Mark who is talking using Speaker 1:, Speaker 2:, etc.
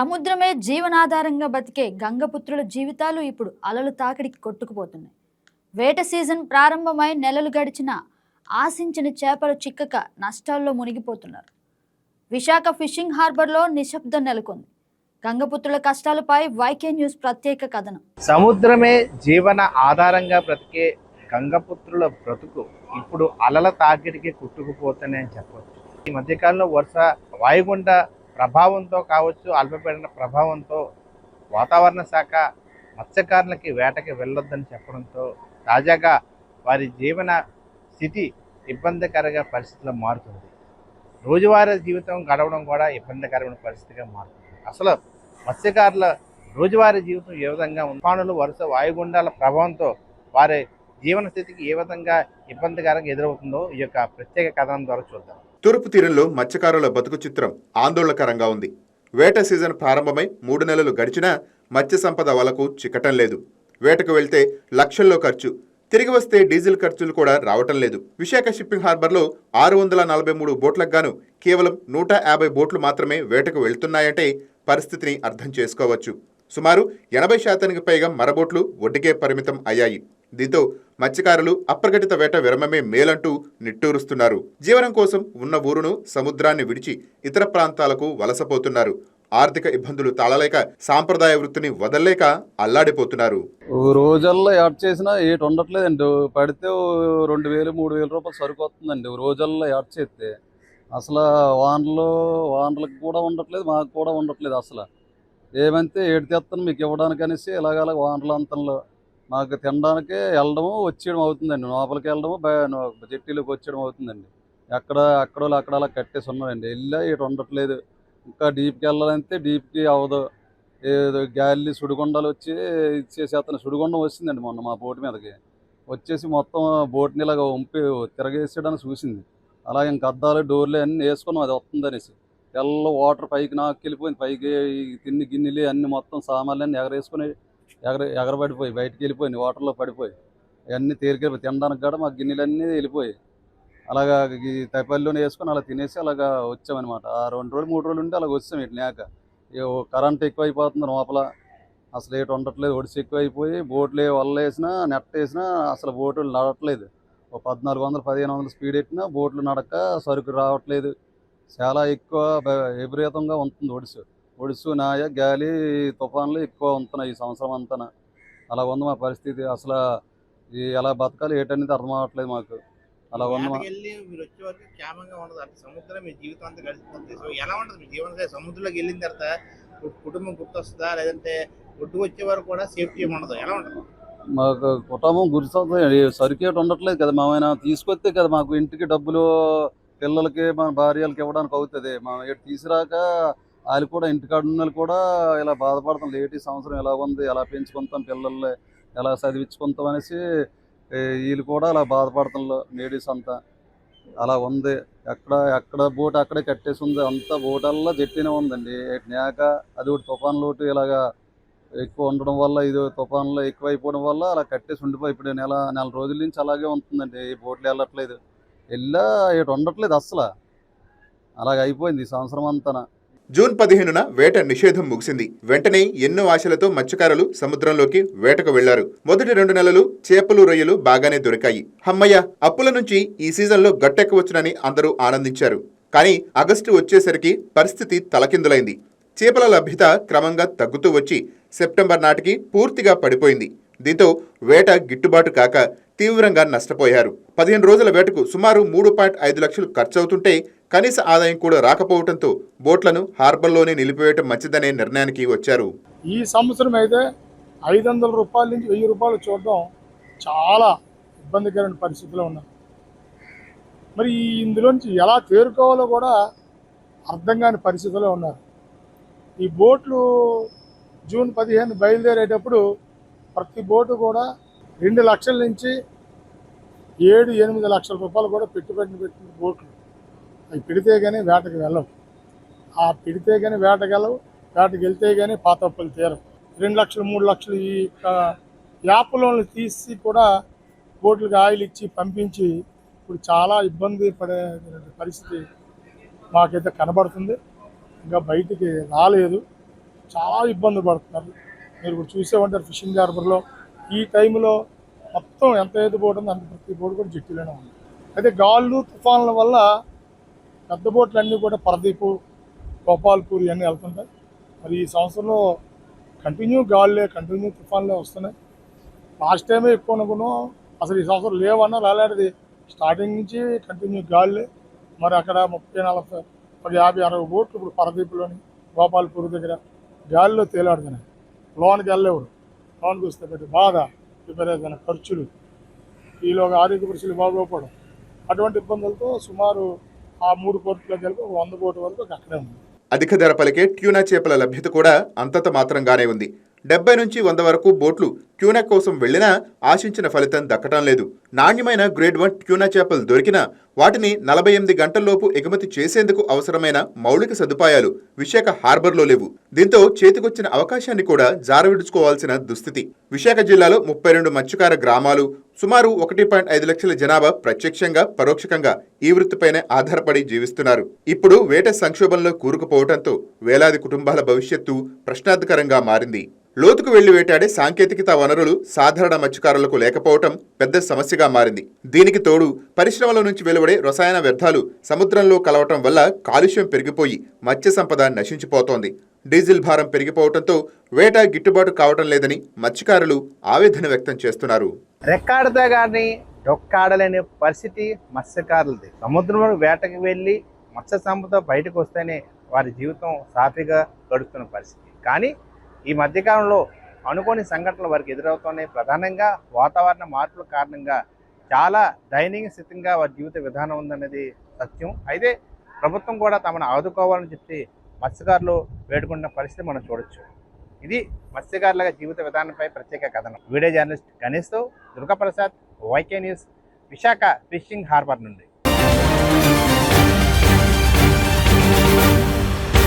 Speaker 1: సముద్రమే జీవనాధారంగా బతికే గంగపుత్రుల జీవితాలు ఇప్పుడు అలలు తాకిడికి కొట్టుకుపోతున్నాయి. వేట సీజన్ ప్రారంభమై నెలలు గడిచిన ఆశించిన చేపలు చిక్కక నష్టాల్లో మునిగిపోతున్నారు. విశాఖ ఫిషింగ్ హార్బర్లో నిశ్శబ్దం నెలకొంది. గంగపుత్రుల కష్టాలపై వైకే న్యూస్ ప్రత్యేక కథనం.
Speaker 2: సముద్రమే జీవన ఆధారంగా బ్రతికే గంగపుత్రుల బ్రతుకు ఇప్పుడు అలల తాకిడికి కుట్టుకుపోతూనే అని చెప్పవచ్చు ఈ మధ్యకాలంలో వర్ష వాయుగుండ ప్రభావంతో కావచ్చు అల్పపీడన ప్రభావంతో వాతావరణ శాఖ మత్స్యకారులకి వేటకి వెళ్ళొద్దని చెప్పడంతో తాజాగా వారి జీవన స్థితి ఇబ్బందికరంగా పరిస్థితిలో మారుతుంది. రోజువారీ జీవితం గడవడం కూడా ఇబ్బందికరమైన పరిస్థితిగా మారుతుంది. అసలు మత్స్యకారుల రోజువారీ జీవితం ఏ విధంగా ఉంది? తుఫానులు వరుస వాయుగుండాల ప్రభావంతో వారి జీవన స్థితికి ఏ విధంగా ఇబ్బందికరంగా ఎదురవుతుందో ఈ యొక్క ప్రత్యేక కథనం ద్వారా చూద్దాం.
Speaker 3: తూర్పు తీరంలో మత్స్యకారుల బతుకు చిత్రం ఆందోళనకరంగా ఉంది. వేట సీజన్ ప్రారంభమై మూడు నెలలు గడిచినా మత్స్య సంపద వలకు చిక్కటం లేదు. వేటకు వెళ్తే లక్షల్లో ఖర్చు. తిరిగి వస్తే డీజిల్ ఖర్చులు కూడా రావటం లేదు. విశాఖ షిప్పింగ్ హార్బర్లో ఆరు వందల నలభై మూడు బోట్లకు గాను కేవలం నూట యాభై బోట్లు మాత్రమే వేటకు వెళ్తున్నాయంటే పరిస్థితిని అర్థం చేసుకోవచ్చు. సుమారు ఎనభై శాతానికి పైగా మరబోట్లు ఒడ్డుకే పరిమితం అయ్యాయి. దీంతో మత్స్యకారులు అప్రకటిత వేట విరమమే మేలంటూ నిట్టూరుస్తున్నారు. జీవనం కోసం ఉన్న ఊరును సముద్రాన్ని విడిచి ఇతర ప్రాంతాలకు వలసపోతున్నారు. ఆర్థిక ఇబ్బందులు తాళలేక సాంప్రదాయ వృత్తిని వదల్లేక అల్లాడిపోతున్నారు.
Speaker 4: రోజల్లో యాడ్ చేసినా ఏటు ఉండట్లేదండి. పడితే రెండు వేలు మూడు వేల రూపాయలు సరుకు వస్తుందండి రోజల్లో యాడ్ చేస్తే అసలు వానలు వానలకు కూడా ఉండట్లేదు మాకు కూడా ఉండట్లేదు అసలు. ఏమంతే ఏడు తెస్తాను మీకు ఇవ్వడానికి అనేసి ఇలాగ వానల అంతంలో మాకు తినడానికి వెళ్ళడము వచ్చేయడం అవుతుందండి. లోపలికి వెళ్ళడము జట్టీలోకి వచ్చేయడం అవుతుందండి. ఎక్కడ అక్కడ అక్కడ అలా కట్టేసి ఉన్నారండి. వెళ్ళా ఇటు ఉండట్లేదు. ఇంకా డీప్కి వెళ్ళాలంటే డీప్కి అవ్వదు ఏదో గాలి సుడిగుండాలు వచ్చి ఇచ్చేసి అతను సుడిగుండం వచ్చిందండి మొన్న మా బోటు మీదకి. వచ్చేసి మొత్తం బోట్ని ఇలాగ వంపి తిరగేసేయడానికి చూసింది. అలాగే ఇంక అద్దాలు డోర్లు అన్నీ వేసుకున్నాం అది వస్తుందనేసి అనేసి. వాటర్ పైకి నాకు వెళ్ళిపోయింది పైకి తిన్ని గిన్నెలు అన్ని మొత్తం సామాన్లు అన్నీ ఎగరేసుకుని ఎగర ఎగరబడిపోయి బయటికి వెళ్ళిపోయింది వాటర్లో పడిపోయి అవన్నీ తేలికెళ్ళిపోయి తినడానికి కూడా మా గిన్నెలన్నీ వెళ్ళిపోయి అలాగా ఈ తైపల్లిలోనే వేసుకొని అలా తినేసి అలాగా వచ్చామన్నమాట. ఆ రెండు రోజులు మూడు రోజులు ఉంటే అలాగ వచ్చాం ఇటు లేక. కరెంట్ ఎక్కువ అయిపోతుంది లోపల. అసలు ఏటు ఉండట్లేదు ఒడిసి ఎక్కువ అయిపోయి బోట్లు వల్ల వేసినా నెట్ వేసినా అసలు బోట్లు నడట్లేదు ఓ పద్నాలుగు వందలు పదిహేను వందలు స్పీడ్ ఎట్టినా బోట్లు నడక సరుకు రావట్లేదు. చాలా ఎక్కువ విపరీతంగా ఉంటుంది ఒడిసి. ఒడిసు నాయ గాలి తుఫాన్లు ఎక్కువ ఉంటున్నాయి ఈ సంవత్సరం అంతా అలా ఉంది మా పరిస్థితి. అసలు ఈ ఎలా బతకాలి ఏటనేది అర్థం అవ్వట్లేదు మాకు. అలా ఉంది
Speaker 2: మీరు వచ్చే వరకు క్షేమంగా ఉండదు. అంటే సముద్రం మీ జీవితం అంతా గడిచిపోతుంది సో ఎలా ఉంటుంది మీ జీవన శైలి? సముద్రంలోకి వెళ్ళిన తర్వాత కుటుంబం గుర్తొస్తుందా? లేదంటే ఒడ్డుకు వచ్చే వరకు కూడా సేఫ్టీ ఉండదు? ఎలా ఉంటుంది
Speaker 4: మాకు కుటుంబం గుర్తుంది సరికేట్ ఉండట్లేదు కదా మామైనా తీసుకొస్తే కదా మాకు ఇంటికి డబ్బులు పిల్లలకి మన భార్యలకి ఇవ్వడానికి అవుతుంది. మా ఇటు తీసురాక వాళ్ళు కూడా ఇంటికాడ ఉన్న కూడా ఇలా బాధపడతాం. లేటి సంవత్సరం ఎలా ఉంది? ఎలా పెంచుకుంటాం పిల్లల్ని? ఎలా చదివించుకుంటాం అనేసి వీళ్ళు కూడా అలా బాధపడతాం లేడీస్ అంతా అలా ఉంది. ఎక్కడ ఎక్కడ బోట్ అక్కడే కట్టేసి ఉంది. అంతా బోటల్లా జట్టినే ఉందండి. నేక అది ఒకటి తుఫాన్ లోటు ఇలాగా ఎక్కువ ఉండడం వల్ల ఇది తుఫాన్లో ఎక్కువ అయిపోవడం వల్ల అలా కట్టేసి ఉండిపోయి ఇప్పుడు నెల నెల రోజుల నుంచి అలాగే ఉంటుందండి. ఈ బోట్లు వెళ్ళట్లేదు. వెళ్ళా ఇటు ఉండట్లేదు అసలు అలాగ అయిపోయింది ఈ సంవత్సరం అంతా
Speaker 3: జూన్ పదిహేనున వేట నిషేధం ముగిసింది. వెంటనే ఎన్నో ఆశలతో మత్స్యకారులు సముద్రంలోకి వేటకు వెళ్ళారు. మొదటి రెండు నెలలు చేపలు రొయ్యలు బాగానే దొరికాయి. హమ్మయ్య అప్పుల నుంచి ఈ సీజన్లో గట్టెక్కవచ్చునని అందరూ ఆనందించారు. కానీ ఆగస్టు వచ్చేసరికి పరిస్థితి తలకిందులైంది. చేపల లభ్యత క్రమంగా తగ్గుతూ వచ్చి సెప్టెంబర్ నాటికి పూర్తిగా పడిపోయింది. దీంతో వేట గిట్టుబాటు కాక తీవ్రంగా నష్టపోయారు. పదిహేను రోజుల వేటకు సుమారు మూడు పాయింట్ ఐదు లక్షలు ఖర్చవుతుంటే కనీస ఆదాయం కూడా రాకపోవడంతో బోట్లను హార్బర్లోనే నిలిపివేయటం మంచిదనే నిర్ణయానికి వచ్చారు.
Speaker 5: ఈ సంవత్సరం అయితే ఐదు వందల రూపాయల నుంచి వెయ్యి రూపాయలు చూడడం చాలా ఇబ్బందికరమైన పరిస్థితిలో ఉన్నారు మరి ఇందులోంచి ఎలా తేరుకోవాలో కూడా అర్థం కాని పరిస్థితిలో ఉన్నారు. ఈ బోట్లు జూన్ పదిహేను బయలుదేరేటప్పుడు ప్రతి బోటు కూడా రెండు లక్షల నుంచి ఏడు ఎనిమిది లక్షల రూపాయలు కూడా పెట్టుబడిని పెట్టిన బోట్లు అవి పెడితే కానీ వేటకు వెళ్ళవు. ఆ పెడితే కానీ వేటకు వెళ్తే కానీ పాతప్పలు తీరవు. రెండు లక్షలు మూడు లక్షలు ఈ యాప్ లోన్లు తీసి కూడా బోట్లకు ఆయిల్ ఇచ్చి పంపించి ఇప్పుడు చాలా ఇబ్బంది పడే పరిస్థితి మాకైతే కనబడుతుంది. ఇంకా బయటికి రాలేదు. చాలా ఇబ్బంది పడుతున్నారు. మీరు ఇప్పుడు చూసే ఉంటారు ఫిషింగ్ హార్బర్లో. ఈ టైంలో మొత్తం ఎంత ఏది బోటు ఉందో అంత ప్రతి బోటు కూడా జట్టిలోనే ఉంది. అయితే గాళ్ళు తుఫాన్ల వల్ల పెద్ద బోట్లు అన్నీ కూడా పరదీపు గోపాల్పూర్ ఇవన్నీ వెళ్తుంటాయి. మరి ఈ సంవత్సరంలో కంటిన్యూ గాళ్ళే కంటిన్యూ తుఫాన్లే వస్తున్నాయి. లాస్ట్ టైమే ఎక్కువ అనుకున్నాం. అసలు ఈ సంవత్సరం లేవన్నా రాలేడది స్టార్టింగ్ నుంచి కంటిన్యూ గాళ్ళే. మరి అక్కడ ముప్పై నలభై ఒక యాభై అరవై బోట్లు ఇప్పుడు పరదీపులోని గోపాల్పూర్ దగ్గర గాలిలో తేలాడుతున్నాయి. లోనికి వెళ్ళేవాడు లోనికి వస్తే పెద్ద బాధ. విపరీతమైన ఖర్చులు ఈలోగా ఆరోగ్య పరిస్థితులు బాగోపడం అటువంటి ఇబ్బందులతో సుమారు ఆ మూడు కోట్ల కలిపి వంద కోట్ల వరకు అక్కడే ఉంది.
Speaker 3: అధిక ధర పలికే ట్యూనా చేపల లభ్యత కూడా అంతంత మాత్రంగానే ఉంది. డెబ్బై నుంచి వంద వరకు బోట్లు ట్యూనా కోసం వెళ్ళినా ఆశించిన ఫలితం దక్కటం లేదు. నాణ్యమైన గ్రేడ్ వన్ ట్యూనా చేపలు దొరికినా వాటిని నలభై ఎనిమిది గంటల్లోపు ఎగుమతి చేసేందుకు అవసరమైన మౌలిక సదుపాయాలు విశాఖ హార్బర్లో లేవు. దీంతో చేతికొచ్చిన అవకాశాన్ని కూడా జారవిడుచుకోవాల్సిన దుస్థితి. విశాఖ జిల్లాలో ముప్పై రెండు మత్స్యకార గ్రామాలు సుమారు ఒకటి పాయింట్ ఐదు లక్షల జనాభా ప్రత్యక్షంగా పరోక్షంగా ఈ వృత్తిపైనే ఆధారపడి జీవిస్తున్నారు. ఇప్పుడు వేట సంక్షోభంలో కూరుకుపోవడంతో వేలాది కుటుంబాల భవిష్యత్తు ప్రశ్నార్థకరంగా మారింది. లోతుకు వెళ్ళి వేటాడే సాంకేతికత వనరులు సాధారణ మత్స్యకారులకు లేకపోవటం పెద్ద సమస్యగా మారింది. దీనికి తోడు పరిశ్రమల నుంచి వెలువడే రసాయన వ్యర్థాలు సముద్రంలో కలవటం వల్ల కాలుష్యం పెరిగిపోయి మత్స్య సంపద నశించిపోతోంది. డీజిల్ భారం పెరిగిపోవడంతో వేట గిట్టుబాటు కావటం లేదని మత్స్యకారులు ఆవేదన వ్యక్తం చేస్తున్నారు.
Speaker 2: రెక్కాడితే కానీ డొక్కాడలేని పరిస్థితి మత్స్యకారులది. సముద్రంలో వేటకి వెళ్ళి మత్స్య సంపద బయటకు వస్తేనే వారి జీవితం సాఫీగా గడుస్తున్న పరిస్థితి. కానీ ఈ మధ్యకాలంలో అనుకోని సంఘటనలు వారికి ఎదురవుతున్నాయి. ప్రధానంగా వాతావరణ మార్పుల కారణంగా చాలా దయనీయ స్థితిగా వారి జీవిత విధానం ఉందనేది సత్యం. అయితే ప్రభుత్వం కూడా తమను ఆదుకోవాలని చెప్పి మత్స్యకారులు వేడుకున్న పరిస్థితి మనం చూడొచ్చు. ఇది మత్స్యకారుల జీవిత విధానంపై ప్రత్యేక కథనం. Video journalist గణేష్తో Durgaprasad YK news Visakha fishing harbour నుండి.